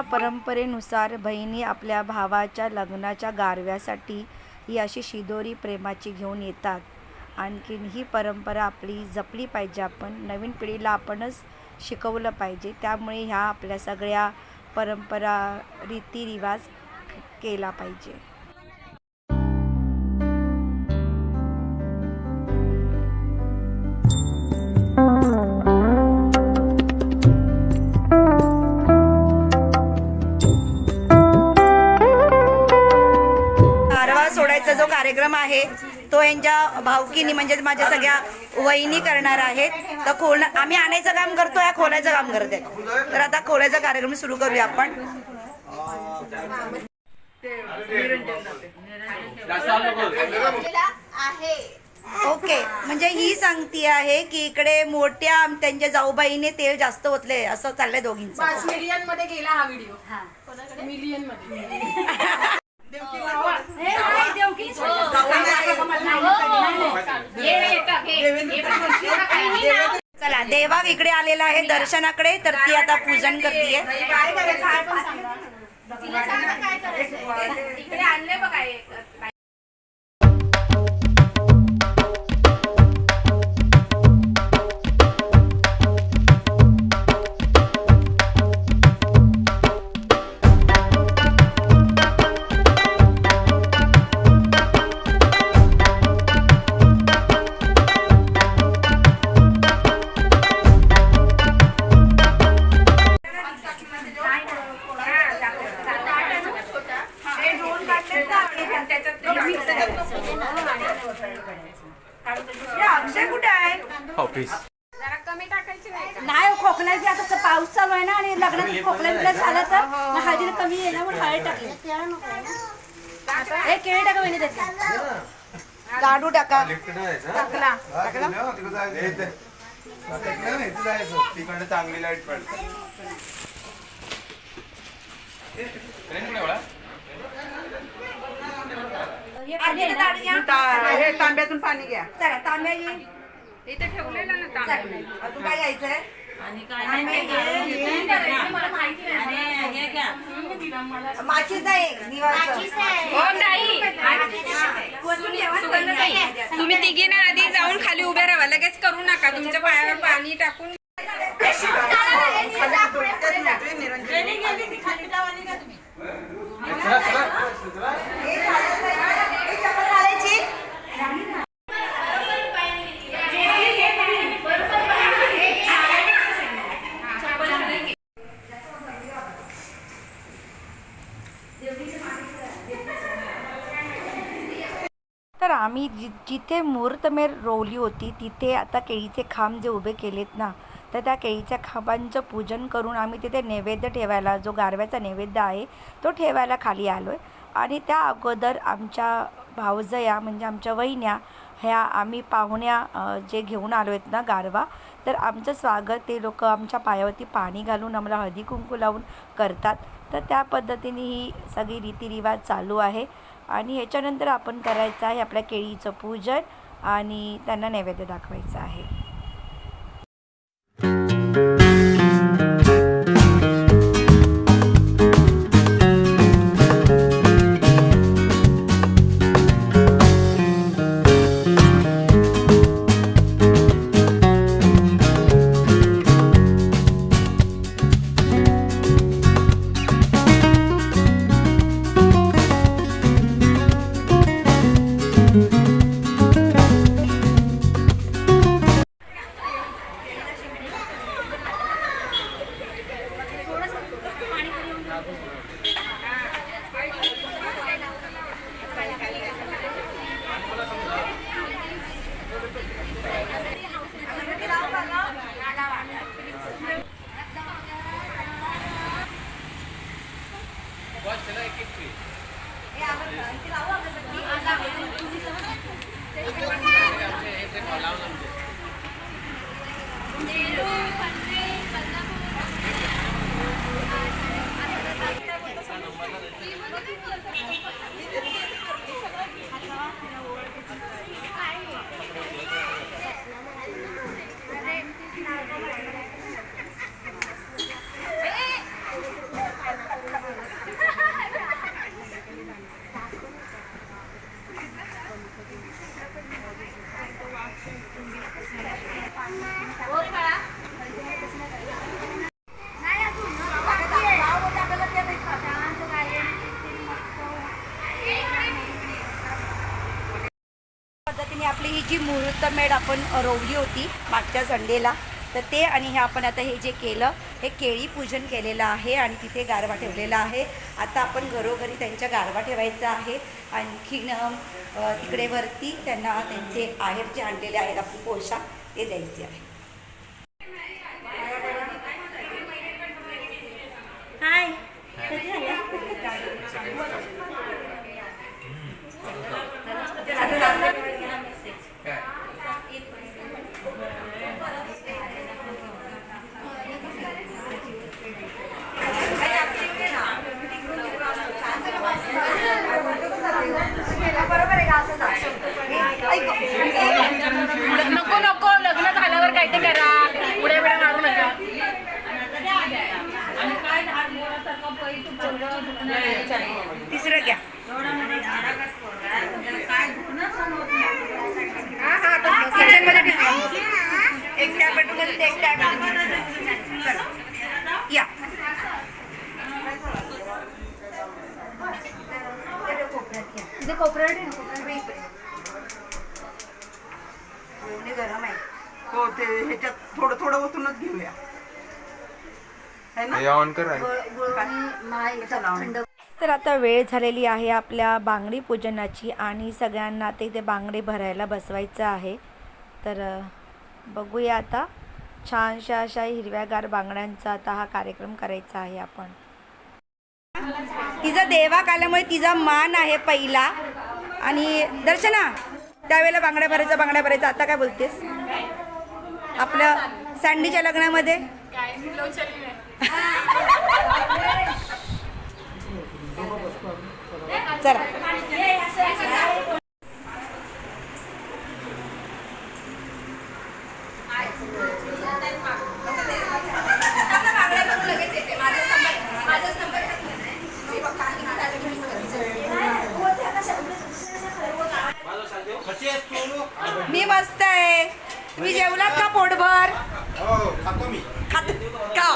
परंपरेनुसार बहिणी आपल्या भावाच्या लग्नाच्या गारव्यासाठी ही अशी शिदोरी प्रेमाची घेऊन येतात. आणखीन ही परंपरा आपली जपली पाहिजे आपण. नवीन पिढीला आपणच शिकवलं पाहिजे. त्यामुळे ह्या आपल्या सगळ्या परंपरा रीतिरिवाज केला पाहिजे. कारवा सोडायचा जो कार्यक्रम आहे तो यांच्या भावकीनी म्हणजे माझ्या सगळ्या वहिनी करणार आहेत. तर खोल आम्ही आणायचं काम करतो या खोलायचं काम करते तर आता खोलायचा कार्यक्रम सुरू करूया आपण. ओके. म्हणजे ही सांगती आहे की इकडे मोठ्या त्यांच्या जाऊबाईने तेल जास्त ओतले असं चाललंय दोघींचं. मिलियनमध्ये गेला हा व्हिडिओ. मिलियनमध्ये चला देवा इकडे आलेला आहे दर्शनाकडे तर ती आता पूजन करतीये. इकडे आणले बघा एक. लाडू टाका. टाकला. तिकडे चांगली लाइट पडते. हे तांब्यातून पाणी घ्या. चला तांब्या इथे ठेवलेलं ना तांबे. अजून काय घ्यायचंय माचीस आहे हो ताई. तुम्ही तिघी ना आधी जाऊन खाली उभ्या राहा लगेच करू नका. तुमच्या पायावर पाणी टाकून. चला चला तर आम्ही जि जिथे मुहूर्तमेर रोवली होती तिथे आता केळीचे खांब जे उभे केलेत ना तर त्या केळीच्या खांबांचं पूजन करून आम्ही तिथे नैवेद्य ठेवायला जो गारव्याचा नैवेद्य आहे तो ठेवायला खाली आलो आहे आणि त्या अगोदर आमच्या भावजया म्हणजे आमच्या वहिन्या ह्या आम्ही पाहुण्या जे घेऊन आलो आहेत ना गारवा तर आमचं स्वागत ते लोक आमच्या पायावरती पाणी घालून आम्हाला हळदी कुंकू लावून करतात. तर त्या पद्धतीने ही सगळी रीतिरिवाज चालू आहे. आणि ह्याच्यानंतर आपण करायचं आहे आपल्या केळीचं पूजन आणि त्यांना नैवेद्य दाखवायचं आहे. जी मुहूर्तमेढ आपण रोवली होती मागच्या संडेला तर ते आणि हे आपण आता हे जे केलं हे केळी पूजन केलेलं आहे आणि तिथे गारवा ठेवलेला आहे. आता आपण घरोघरी त्यांच्या गारवा ठेवायचा आहे. आणखीन अ, तिकडे वरती त्यांना त्यांचे आहेर जे आणलेले आहेत आपण पोशाख ते द्यायचे आहे हाय बरोबर आहे का असं ऐक नको नको लग्न झाल्यावर काय ते करा पुढे पुढे मारू नका तिसरं घ्या हा हा किचनमध्ये. एक मध्ये चला. या इथे कोपऱ्यावर ठेव, कोपऱ्यावर इकडे. एवढी गरम आहे हो ते ह्याच्यात थोडं थोडं ओतूनच घेऊया है ना ऑन कर. गुळ- गुळवणी माय थंड तर आता वेळ झालेली आहे आपल्या बांगडी पूजनाची आणि सगळ्यांना ते इथे बांगडी भरायला बसवायचं आहे. तर बघूया आता. छानशा अशा हिरव्यागार बांगड्यांचा आता हा कार्यक्रम करायचा आहे आपण. तिचा देवाक आल्यामुळे तिचा मान आहे पहिला. आणि दर्शना त्यावेळेला बांगड्या भरायचा बांगड्या भरायचा. आता काय बोलतेस? आपल्या सँडीच्या लग्नामध्ये? काय लोचली नाही चला कशी आहेस तू मी मस्त आहे तुम्ही जेवलात का पोटभर हो खातो मी खात का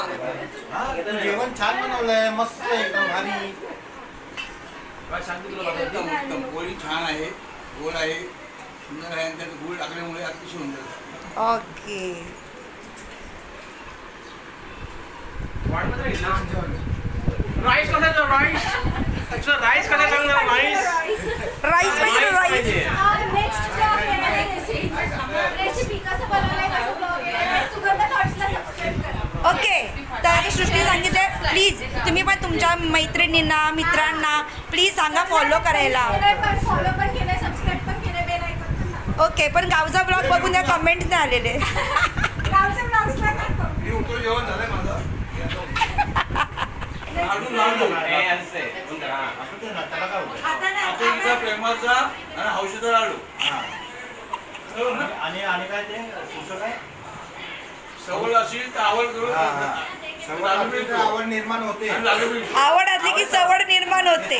हा, तू जेवण छान बनवलंय मस्त एकदम भारी एकदम उत्तम पोळी छान आहे गोड आहे सुंदर आहे आणि त्यात गुळ टाकल्यामुळे अतिशय सुंदर आहे. ओके. राईस कशाचं? राईस? राईस कशा सांगणार राईस. राईस पाहिजे. राईस नेक्स्ट रेसिपी कसं कसं सुगंध थॉट्सला सबस्क्राईब करा. ओके तर सृष्टी सांगितले प्लीज तुम्ही पण तुमच्या मैत्रिणींना मित्रांना प्लीज सांगा फॉलो करायला. फॉलो पण केलंय सबस्क्राईब पण केलंय बेल आयकॉन पण दाबा. ओके पण गावचा ब्लॉग बघून त्या कमेंट्स नाही आलेले? मी उठून जेवण झालंय माझं. हे? हा, प्रेमाचा आणि हौशीचा लाडू आणि आणि काय ते काय असेल तर आवड करून हा, हा. निर्माण होते आवड असली की सवड निर्माण होते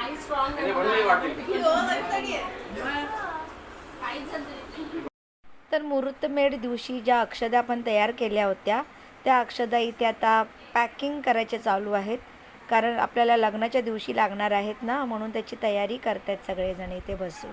आई स्ट्रॉंग तर मुहूर्तमेढ दिवशी ज्या अक्षदा आपण तयार केल्या होत्या त्या अक्षदा इथे आता पॅकिंग करायचे चालू आहेत. कारण आपल्याला लग्नाच्या दिवशी लागणार आहेत ना म्हणून त्याची तयारी करतायत सगळेजण इथे बसून.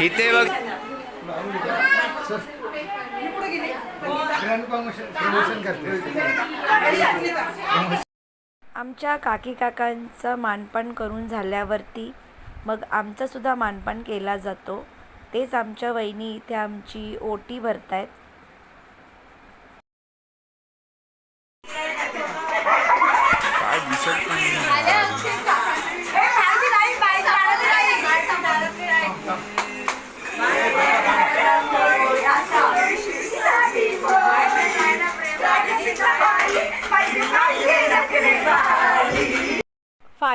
इथे बघ. आमच्या काकी काकांचं मानपान करून झाल्यावरती मग आमचा सुद्धा मानपान केला जातो. तेच आमच्या वहिनी इथे आमची ओटी भरतायत.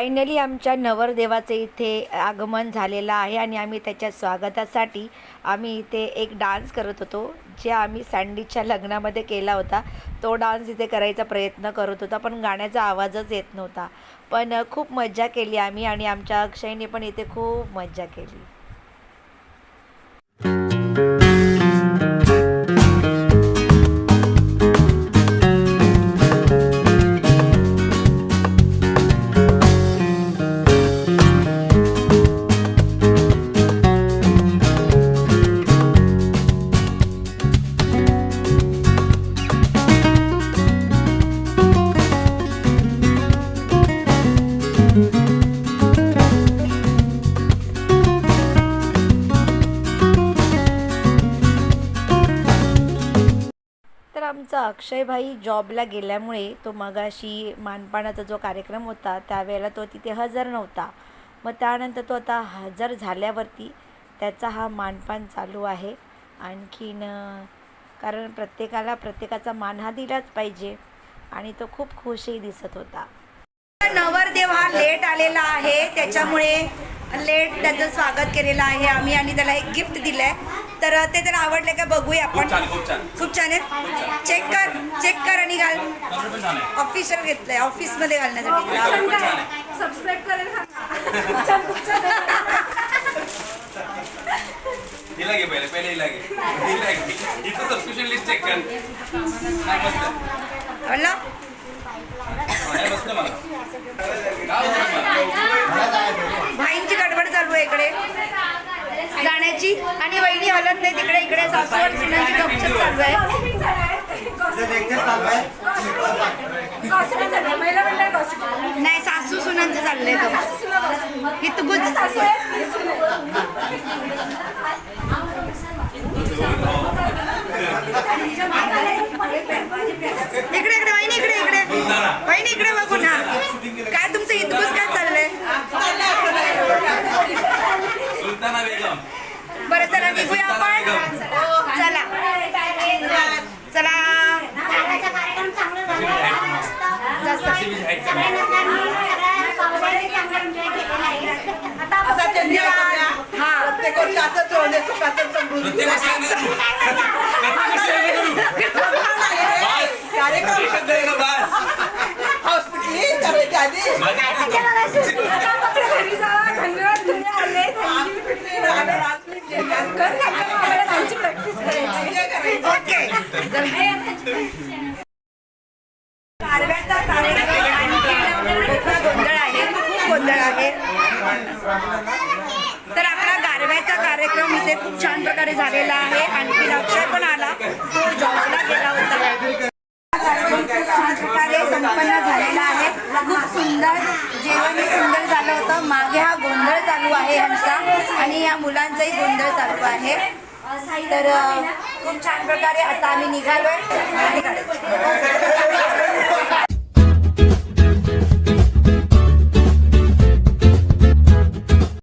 फायनली आमच्या नवरदेवाचे इथे आगमन झालेलं आहे आणि आम्ही त्याच्या स्वागतासाठी आम्ही इथे एक डान्स करत होतो जे आम्ही सँडीच्या लग्नामध्ये केला होता. तो डान्स इथे करायचा प्रयत्न करत होता पण गाण्याचा आवाजच येत नव्हता. पण खूप मज्जा केली आम्ही आणि आमच्या अक्षयने पण इथे खूप मज्जा केली. अक्षयभाई जॉबला गेल्यामुळे तो मगाशी मानपानाचा जो कार्यक्रम होता त्यावेळेला तो तिथे हजर नव्हता. मग त्यानंतर तो आता हजर झाल्यावरती त्याचा हा मानपान चालू आहे. आणखीन कारण प्रत्येकाला प्रत्येकाचा मान हा दिलाच पाहिजे आणि तो खूप खुशही दिसत होता. नवरदेव हा लेट आलेला आहे त्याच्यामुळे लेट त्याचं स्वागत केलेलं आहे आम्ही आणि त्याला एक गिफ्ट दिलं आहे तर ते त्याला आवडलं का बघूया आपण. खूप छान आहे. चेक कर चेक कर आणि घाल. ऑफिशियल घेतलंय. ऑफिसमध्ये घालण्यासाठी सबस्क्राईब करेल हिला घे पहिले पहिले हिला घे. हिला घे. हिचं सबस्क्रिप्शन लिस्ट चेक कर. काय मस्त. आवडलं काय मस्त मला. काय होतं? मला भाईंची गडबड चालू आहे इकडे. जाण्याची. आणि वहिनी हलत नाही तिकडे इकडे सासूवर सुनांची गपचप चालू आहे. नाही सासू No tengo que प्रकारे झालेला आहे. आणखी अक्षय पण आला. तो जॉबला गेला होता. कार्यक्रम खूप छान प्रकारे संपन्न झालेला आहे. खूप सुंदर जेवण सुंदर झालं होतं. मागे हा गोंधळ चालू आहे यांचा. आणि या मुलांचाही गोंधळ चालू आहे. तर खूप छान प्रकारे आता आम्ही निघालोय.